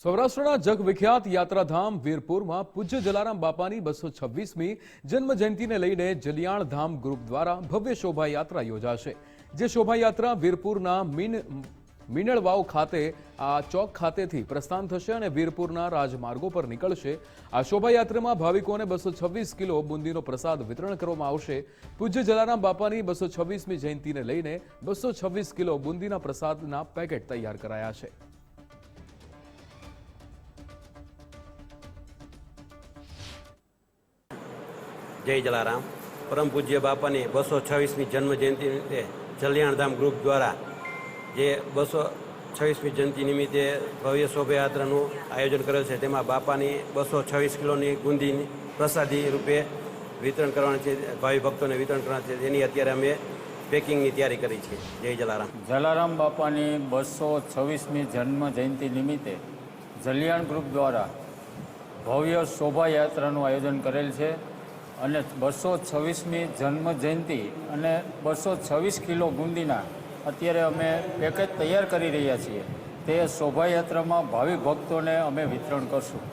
સૌરાષ્ટ્રના જગવિખ્યાત યાત્રાધામ વીરપુરમાં પૂજ્ય જલારામ બાપાની બસો છવ્વીસમી જન્મ જયંતિને લઈને જલિયાણ ધામ ગ્રુપ દ્વારા ભવ્ય શોભાયાત્રા યોજાશે. જે શોભાયાત્રા વીરપુરના મીન, મીનળવાવ ખાતે, આ ચોક ખાતેથી પ્રસ્થાન થશે અને વીરપુરના રાજમાર્ગો પર નીકળશે. આ શોભાયાત્રામાં ભાવિકોને બસો છવ્વીસ કિલો બુંદીનો પ્રસાદ વિતરણ કરવામાં આવશે. પૂજ્ય જલારામ બાપાની બસો છવ્વીસમી જયંતિને લઈને બસો છવ્વીસ કિલો બુંદીના પ્રસાદના પેકેટ તૈયાર કરાયા છે. જય જલારામ. પરમ પૂજ્ય બાપાની બસો છવ્વીસમી જન્મ જયંતિ નિમિત્તે જલિયાણધામ ગ્રુપ દ્વારા જે બસો છવ્વીસમી જયંતિ નિમિત્તે ભવ્ય શોભાયાત્રાનું આયોજન કરેલ છે, તેમાં બાપાની બસો છવ્વીસ કિલોની ગુંદીની પ્રસાદી રૂપે વિતરણ કરવાનું છે, ભાવિ ભક્તોને વિતરણ કરવાનું છે, તેની અત્યારે અમે પેકિંગની તૈયારી કરી છે. જય જલારામ. જલારામ બાપાની બસો છવ્વીસમી જન્મ જયંતિ નિમિત્તે જલિયાણ ગ્રુપ દ્વારા ભવ્ય શોભાયાત્રાનું આયોજન કરેલ છે. અને બસો છવ્વીસમી જન્મ જયંતિ અને બસો છવ્વીસ કિલો ગુંદીના અત્યારે અમે પેકેજ તૈયાર કરી રહ્યા છીએ. તે શોભાયાત્રામાં ભાવિ ભક્તોને અમે વિતરણ કરશું.